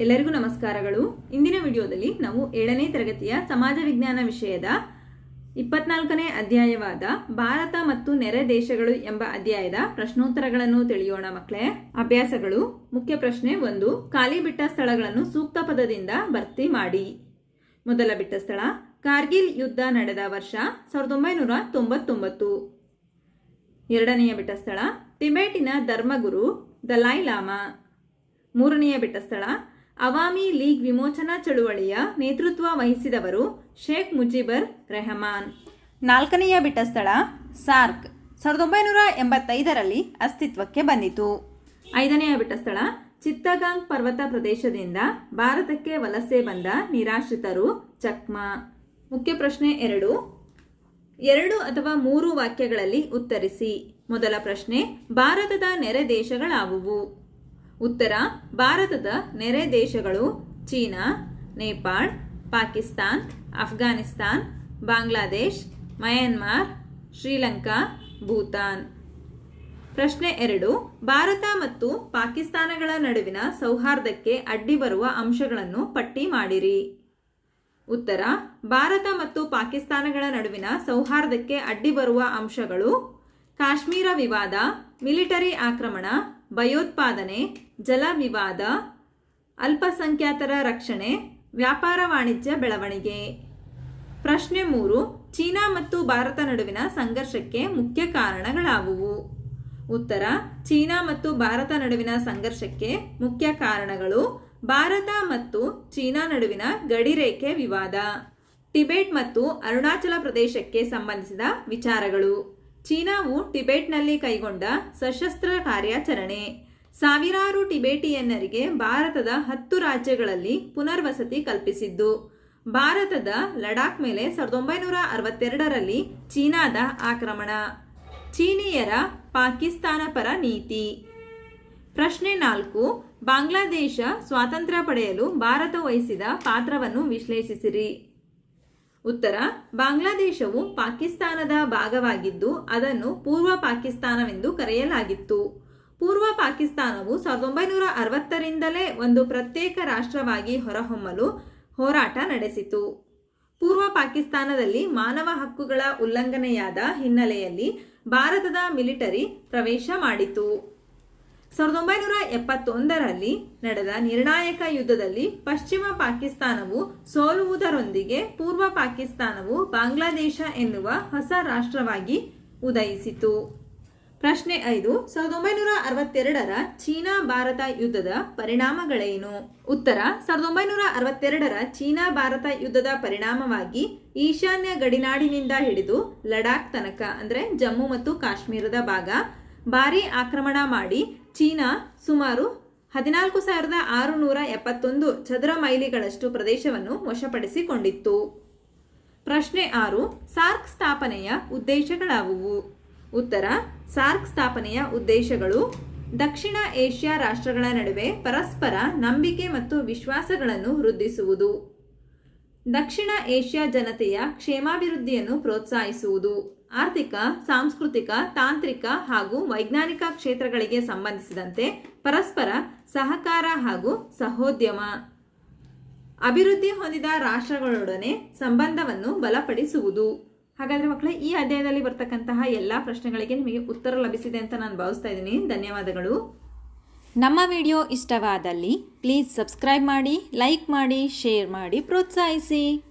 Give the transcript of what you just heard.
ಎಲ್ಲರಿಗೂ ನಮಸ್ಕಾರಗಳು. ಇಂದಿನ ವಿಡಿಯೋದಲ್ಲಿ ನಾವು ಏಳನೇ ತರಗತಿಯ ಸಮಾಜ ವಿಜ್ಞಾನ ವಿಷಯದ ಇಪ್ಪತ್ನಾಲ್ಕನೇ ಅಧ್ಯಾಯವಾದ ಭಾರತ ಮತ್ತು ನೆರೆ ದೇಶಗಳು ಎಂಬ ಅಧ್ಯಾಯದ ಪ್ರಶ್ನೋತ್ತರಗಳನ್ನು ತಿಳಿಯೋಣ ಮಕ್ಕಳೇ. ಅಭ್ಯಾಸಗಳು. ಮುಖ್ಯ ಪ್ರಶ್ನೆ ಒಂದು, ಖಾಲಿ ಬಿಟ್ಟ ಸ್ಥಳಗಳನ್ನು ಸೂಕ್ತ ಪದದಿಂದ ಭರ್ತಿ ಮಾಡಿ. ಮೊದಲ ಬಿಟ್ಟ ಸ್ಥಳ, ಕಾರ್ಗಿಲ್ ಯುದ್ಧ ನಡೆದ ವರ್ಷ ಸಾವಿರದ ಒಂಬೈನೂರ ತೊಂಬತ್ತೊಂಬತ್ತು. ಎರಡನೆಯ ಬಿಟ್ಟ ಸ್ಥಳ ಟಿಬೆಟಿನ ಧರ್ಮಗುರು ದಲೈ ಲಾಮಾ. ಮೂರನೆಯ ಬೆಟ್ಟಸ್ಥಳ, ಅವಾಮಿ ಲೀಗ್ ವಿಮೋಚನಾ ಚಳುವಳಿಯ ನೇತೃತ್ವ ವಹಿಸಿದವರು ಶೇಖ್ ಮುಜಿಬರ್ ರೆಹಮಾನ್. ನಾಲ್ಕನೆಯ ಬಿಟ್ಟಸ್ಥಳ, ಸಾರ್ಕ್, ಸಾವಿರದ ಒಂಬೈನೂರ ಎಂಬತ್ತೈದರಲ್ಲಿ ಅಸ್ತಿತ್ವಕ್ಕೆ ಬಂದಿತು. ಐದನೆಯ ಬಿಟ್ಟಸ್ಥಳ, ಚಿತ್ತಗಾಂಗ್ ಪರ್ವತ ಪ್ರದೇಶದಿಂದ ಭಾರತಕ್ಕೆ ವಲಸೆ ಬಂದ ನಿರಾಶ್ರಿತರು ಚಕ್ಮಾ. ಮುಖ್ಯ ಪ್ರಶ್ನೆ ಎರಡು ಎರಡು ಅಥವಾ ಮೂರು ವಾಕ್ಯಗಳಲ್ಲಿ ಉತ್ತರಿಸಿ. ಮೊದಲ ಪ್ರಶ್ನೆ, ಭಾರತದ ನೆರೆ ದೇಶಗಳಾವುವು? ಉತ್ತರ, ಭಾರತದ ನೆರೆ ದೇಶಗಳು ಚೀನಾ, ನೇಪಾಳ್, ಪಾಕಿಸ್ತಾನ್ ಅಫ್ಘಾನಿಸ್ತಾನ್ ಬಾಂಗ್ಲಾದೇಶ್, ಮಯನ್ಮಾರ್, ಶ್ರೀಲಂಕಾ, ಭೂತಾನ್. ಪ್ರಶ್ನೆ ಎರಡು, ಭಾರತ ಮತ್ತು ಪಾಕಿಸ್ತಾನಗಳ ನಡುವಿನ ಸೌಹಾರ್ದಕ್ಕೆ ಅಡ್ಡಿ ಬರುವ ಅಂಶಗಳನ್ನು ಪಟ್ಟಿ ಮಾಡಿರಿ. ಉತ್ತರ, ಭಾರತ ಮತ್ತು ಪಾಕಿಸ್ತಾನಗಳ ನಡುವಿನ ಸೌಹಾರ್ದಕ್ಕೆ ಅಡ್ಡಿ ಬರುವ ಅಂಶಗಳು ಕಾಶ್ಮೀರ ವಿವಾದ, ಮಿಲಿಟರಿ ಆಕ್ರಮಣ, ಭಯೋತ್ಪಾದನೆ, ಜಲ ವಿವಾದ, ಅಲ್ಪಸಂಖ್ಯಾತರ ರಕ್ಷಣೆ, ವ್ಯಾಪಾರ ವಾಣಿಜ್ಯ ಬೆಳವಣಿಗೆ. ಪ್ರಶ್ನೆ ಮೂರು, ಚೀನಾ ಮತ್ತು ಭಾರತ ನಡುವಿನ ಸಂಘರ್ಷಕ್ಕೆ ಮುಖ್ಯ ಕಾರಣಗಳಾವುವು? ಉತ್ತರ, ಚೀನಾ ಮತ್ತು ಭಾರತ ನಡುವಿನ ಸಂಘರ್ಷಕ್ಕೆ ಮುಖ್ಯ ಕಾರಣಗಳು, ಭಾರತ ಮತ್ತು ಚೀನಾ ನಡುವಿನ ಗಡಿರೇಖೆ ವಿವಾದ. ಟಿಬೆಟ್ ಮತ್ತು ಅರುಣಾಚಲ ಪ್ರದೇಶಕ್ಕೆ ಸಂಬಂಧಿಸಿದ ವಿಚಾರಗಳು. ಚೀನಾವು ಟಿಬೆಟ್ನಲ್ಲಿ ಕೈಗೊಂಡ ಸಶಸ್ತ್ರ ಕಾರ್ಯಾಚರಣೆ. ಸಾವಿರಾರು ಟಿಬೇಟಿಯನ್ನರಿಗೆ ಭಾರತದ ಹತ್ತು ರಾಜ್ಯಗಳಲ್ಲಿ ಪುನರ್ವಸತಿ ಕಲ್ಪಿಸಿದ್ದು. ಭಾರತದ ಲಡಾಖ್ ಮೇಲೆ ಸಾವಿರದ ಒಂಬೈನೂರ ಅರವತ್ತೆರಡರಲ್ಲಿ ಚೀನಾದ ಆಕ್ರಮಣ. ಚೀನೀಯರ ಪಾಕಿಸ್ತಾನ ಪರ ನೀತಿ. ಪ್ರಶ್ನೆ ನಾಲ್ಕು, ಬಾಂಗ್ಲಾದೇಶ ಸ್ವಾತಂತ್ರ್ಯ ಪಡೆಯಲು ಭಾರತ ವಹಿಸಿದ ಪಾತ್ರವನ್ನು ವಿಶ್ಲೇಷಿಸಿರಿ. ಉತ್ತರ, ಬಾಂಗ್ಲಾದೇಶವು ಪಾಕಿಸ್ತಾನದ ಭಾಗವಾಗಿದ್ದು ಅದನ್ನು ಪೂರ್ವ ಪಾಕಿಸ್ತಾನವೆಂದು ಕರೆಯಲಾಗಿತ್ತು. ಪೂರ್ವ ಪಾಕಿಸ್ತಾನವು ಸಾವಿರದ ಒಂಬೈನೂರ ಅರವತ್ತರಿಂದಲೇ ಒಂದು ಪ್ರತ್ಯೇಕ ರಾಷ್ಟ್ರವಾಗಿ ಹೊರಹೊಮ್ಮಲು ಹೋರಾಟ ನಡೆಸಿತು. ಪೂರ್ವ ಪಾಕಿಸ್ತಾನದಲ್ಲಿ ಮಾನವ ಹಕ್ಕುಗಳ ಉಲ್ಲಂಘನೆಯಾದ ಹಿನ್ನೆಲೆಯಲ್ಲಿ ಭಾರತದ ಮಿಲಿಟರಿ ಪ್ರವೇಶ ಮಾಡಿತು. ಸಾವಿರದ ಒಂಬೈನೂರ ಎಪ್ಪತ್ತೊಂದರಲ್ಲಿ ನಡೆದ ನಿರ್ಣಾಯಕ ಯುದ್ಧದಲ್ಲಿ ಪಶ್ಚಿಮ ಪಾಕಿಸ್ತಾನವು ಸೋಲುವುದರೊಂದಿಗೆ ಪೂರ್ವ ಪಾಕಿಸ್ತಾನವು ಬಾಂಗ್ಲಾದೇಶ ಎನ್ನುವ ಹೊಸ ರಾಷ್ಟ್ರವಾಗಿ ಉದಯಿಸಿತು. ಪ್ರಶ್ನೆ ಐದು, ಸಾವಿರದ ಒಂಬೈನೂರ ಅರವತ್ತೆರಡರ ಚೀನಾ ಭಾರತ ಯುದ್ಧದ ಪರಿಣಾಮಗಳೇನು? ಉತ್ತರ, ಸಾವಿರದ ಒಂಬೈನೂರ ಅರವತ್ತೆರಡರ ಚೀನಾ ಭಾರತ ಯುದ್ಧದ ಪರಿಣಾಮವಾಗಿ ಈಶಾನ್ಯ ಗಡಿನಾಡಿನಿಂದ ಹಿಡಿದು ಲಡಾಖ್ ತನಕ ಅಂದರೆ ಜಮ್ಮು ಮತ್ತು ಕಾಶ್ಮೀರದ ಭಾಗ ಭಾರೀ ಆಕ್ರಮಣ ಮಾಡಿ ಚೀನಾ ಸುಮಾರು ಹದಿನಾಲ್ಕು ಸಾವಿರದ ಆರುನೂರ ಎಪ್ಪತ್ತೊಂದು ಚದರ ಮೈಲಿಗಳಷ್ಟು ಪ್ರದೇಶವನ್ನು ವಶಪಡಿಸಿಕೊಂಡಿತ್ತು. ಪ್ರಶ್ನೆ ಆರು, ಸಾರ್ಕ್ ಸ್ಥಾಪನೆಯ ಉದ್ದೇಶಗಳಾವುವು? ಉತ್ತರ, ಸಾರ್ಕ್ ಸ್ಥಾಪನೆಯ ಉದ್ದೇಶಗಳು ದಕ್ಷಿಣ ಏಷ್ಯಾ ರಾಷ್ಟ್ರಗಳ ನಡುವೆ ಪರಸ್ಪರ ನಂಬಿಕೆ ಮತ್ತು ವಿಶ್ವಾಸಗಳನ್ನು ವೃದ್ಧಿಸುವುದು. ದಕ್ಷಿಣ ಏಷ್ಯಾ ಜನತೆಯ ಕ್ಷೇಮಾಭಿವೃದ್ಧಿಯನ್ನು ಪ್ರೋತ್ಸಾಹಿಸುವುದು. ಆರ್ಥಿಕ, ಸಾಂಸ್ಕೃತಿಕ, ತಾಂತ್ರಿಕ ಹಾಗೂ ವೈಜ್ಞಾನಿಕ ಕ್ಷೇತ್ರಗಳಿಗೆ ಸಂಬಂಧಿಸಿದಂತೆ ಪರಸ್ಪರ ಸಹಕಾರ ಹಾಗೂ ಸಹೋದ್ಯಮ. ಅಭಿವೃದ್ಧಿ ಹೊಂದಿದ ರಾಷ್ಟ್ರಗಳೊಡನೆ ಸಂಬಂಧವನ್ನು ಬಲಪಡಿಸುವುದು. ಹಾಗಾದರೆ ಮಕ್ಕಳ, ಈ ಅಧ್ಯಾಯದಲ್ಲಿ ಬರ್ತಕ್ಕಂತಹ ಎಲ್ಲ ಪ್ರಶ್ನೆಗಳಿಗೆ ನಿಮಗೆ ಉತ್ತರ ಲಭಿಸಿದೆ ಅಂತ ನಾನು ಭಾವಿಸ್ತಾ ಇದ್ದೀನಿ. ಧನ್ಯವಾದಗಳು. ನಮ್ಮ ವಿಡಿಯೋ ಇಷ್ಟವಾದಲ್ಲಿ ಪ್ಲೀಸ್ ಸಬ್ಸ್ಕ್ರೈಬ್ ಮಾಡಿ, ಲೈಕ್ ಮಾಡಿ, ಶೇರ್ ಮಾಡಿ, ಪ್ರೋತ್ಸಾಹಿಸಿ.